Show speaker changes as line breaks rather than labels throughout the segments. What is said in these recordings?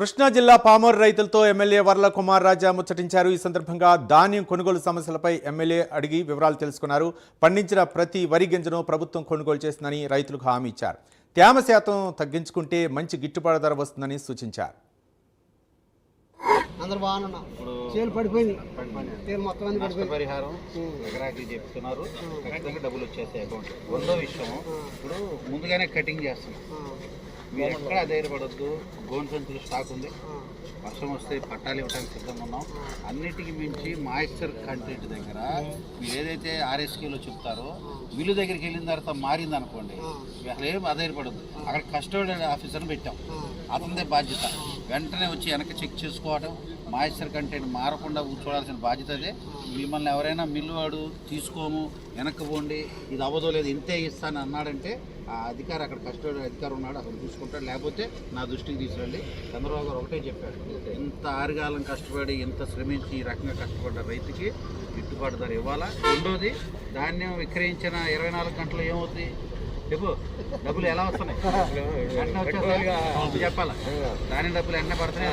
కృష్ణా జిల్లా పామూరు రైతులతో ఎమ్మెల్యే వర్ల కుమార్ రాజా ముచ్చటించారు. ఈ సందర్భంగా ధాన్యం కొనుగోలు సమస్యలపై ఎమ్మెల్యే అడిగి వివరాలు తెలుసుకున్నారు. పండించిన ప్రతి వరి గింజను ప్రభుత్వం కొనుగోలు చేస్తుందని రైతులకు హామీ ఇచ్చారు. తేమ శాతం తగ్గించుకుంటే మంచి గిట్టుబాటు ధర వస్తుందని సూచించారు.
అందరు బాగున్నా చేలు పడిపోయింది. చేలు మొత్తం అన్ని పడిపోయింది
పరిహారం ఎకరాకి చెప్తున్నారు. ఖచ్చితంగా డబ్బులు వచ్చేస్తాయి అకౌంట్ రెండో విషయం ఇప్పుడు ముందుగానే కటింగ్ చేస్తున్నాం మీరు ఎక్కడా ధైర్యపడద్దు. గోన్ సంచులు స్టాక్ ఉంది. వర్షం వస్తే పట్టాలు ఇవ్వడానికి సిద్ధంగా ఉన్నాం. అన్నిటికీ మించి మాయిశ్చర్ కంటెంట్ దగ్గర మీరు ఏదైతే ఆర్ఎస్కేలో చెప్తారో మిల్లు దగ్గరికి వెళ్ళిన తర్వాత మారింది అనుకోండి అసలు ఏం అధైర్యపడద్దు. అక్కడ కస్టమర్ ఆఫీసర్ని పెట్టాం. అతనిదే బాధ్యత. వెంటనే వచ్చి వెనక చెక్ చేసుకోవడం మాయిశ్చర్ కంటెంట్ మారకుండా కూర్చోవాల్సిన బాధ్యత అదే. మిమ్మల్ని ఎవరైనా మిల్లు వాడు తీసుకోము వెనక్కి పోండి ఇది అవ్వదో లేదు ఇంతే ఇస్తాను అన్నాడంటే ఆ అధికారి అక్కడ కష్టపడే అధికారి ఉన్నాడు అక్కడ చూసుకుంటాడు. లేకపోతే నా దృష్టికి తీసుకురండి. చంద్రబాబు గారు ఒకటే చెప్పాడు ఇంత ఆరుగాలం కష్టపడి ఇంత శ్రమించి ఈ రకంగా కష్టపడ్డ రైతుకి గిట్టుబాటు ధర ఇవ్వాలా? రెండోది ధాన్యం విక్రయించిన ఇరవై నాలుగు గంటలు ఏమవుతుంది చెప్పు డబ్బులు ఎలా వస్తున్నాయి? చెప్పాలా? ధాన్యం డబ్బులు ఎన్న పడుతున్నాయి.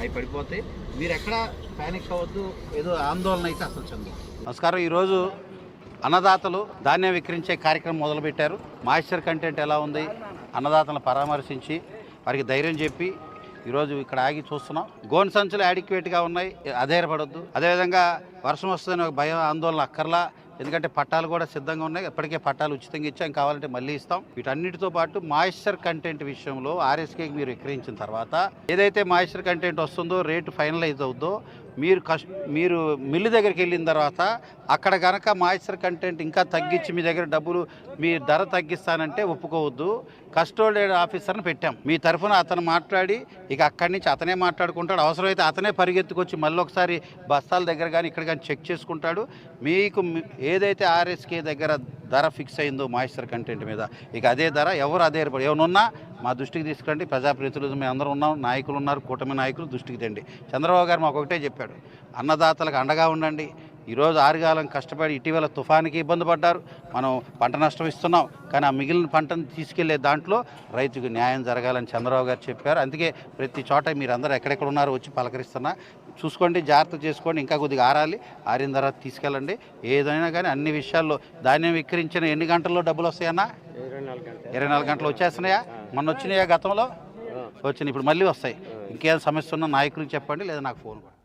అవి పడిపోతాయి మీరు ఎక్కడ పానిక్ అవ్వద్దు ఏదో ఆందోళన అయితే అసలు చెందు నమస్కారం. ఈరోజు అన్నదాతలు ధాన్యం విక్రయించే కార్యక్రమం మొదలుపెట్టారు. మాయిశ్చర్ కంటెంట్ ఎలా ఉంది? అన్నదాతలను పరామర్శించి వారికి ధైర్యం చెప్పి ఈరోజు ఇక్కడ ఆగి చూస్తున్నాం. గోన్ సంచులు యాడిక్వేట్గా ఉన్నాయి. అధైర్యపడొద్దు. అదేవిధంగా వర్షం వస్తుందని ఒక భయం ఆందోళన అక్కర్లా. ఎందుకంటే పట్టాలు కూడా సిద్ధంగా ఉన్నాయి. ఇప్పటికే పట్టాలు ఉచితంగా ఇచ్చాం. కావాలంటే మళ్ళీ ఇస్తాం. వీటన్నిటితో పాటు మాయిశ్చర్ కంటెంట్ విషయంలో ఆర్ఎస్కేకి మీరు విక్రయించిన తర్వాత ఏదైతే మాయిశ్చర్ కంటెంట్ వస్తుందో రేటు ఫైనలైజ్ అవుద్దో మీరు కష్ మీరు మిల్లు దగ్గరికి వెళ్ళిన తర్వాత అక్కడ కనుక మాయిశ్చర్ కంటెంట్ ఇంకా తగ్గించి మీ దగ్గర డబ్బులు మీ ధర తగ్గిస్తానంటే ఒప్పుకోవద్దు. కస్టోడెడ్ ఆఫీసర్ని పెట్టాం. మీ తరఫున అతను మాట్లాడి ఇక అక్కడి నుంచి అతనే మాట్లాడుకుంటాడు. అవసరమైతే అతనే పరిగెత్తుకొచ్చి మళ్ళీ ఒకసారి బస్తాల దగ్గర కానీ ఇక్కడ కానీ చెక్ చేసుకుంటాడు. మీకు ఏ ఏదైతే ఆర్ఎస్కే దగ్గర ధర ఫిక్స్ అయిందో మాయిశ్చర్ కంటెంట్ మీద ఇక అదే ధర ఎవరు అదే ఏర్పడి ఉన్నా మా దృష్టికి తీసుకురండి. ప్రజాప్రతినిధులు మేము అందరూ ఉన్నాం నాయకులు ఉన్నారు కూటమి నాయకులు దృష్టికి తెండి. చంద్రబాబు గారు మాకు ఒకటే చెప్పాడు అన్నదాతలకు అండగా ఉండండి. ఈరోజు ఆరుగాలం కష్టపడి ఇటీవల తుఫానికి ఇబ్బంది పడ్డారు. మనం పంట నష్టం ఇస్తున్నాం. కానీ ఆ మిగిలిన పంటను తీసుకెళ్ళే దాంట్లో రైతుకు న్యాయం జరగాలని చంద్రబాబు గారు చెప్పారు. అందుకే ప్రతి చోట మీరు అందరూ ఎక్కడెక్కడ ఉన్నారో వచ్చి పలకరిస్తున్నా. చూసుకోండి జాగ్రత్త చేసుకోండి ఇంకా కొద్దిగా ఆరాలి. ఆరిన తర్వాత తీసుకెళ్ళండి. ఏదైనా కానీ అన్ని విషయాల్లో ధాన్యం విక్రయించిన ఎన్ని గంటల్లో డబ్బులు వస్తాయన్నా? ఇరవై నాలుగు గంటలు వచ్చేస్తున్నాయా? మొన్న వచ్చినాయా గతంలో? వచ్చినాయి. ఇప్పుడు మళ్ళీ వస్తాయి. ఇంకేం సమస్య ఉన్నా నాయకులకు చెప్పండి లేదా నాకు ఫోన్ కొట్టండి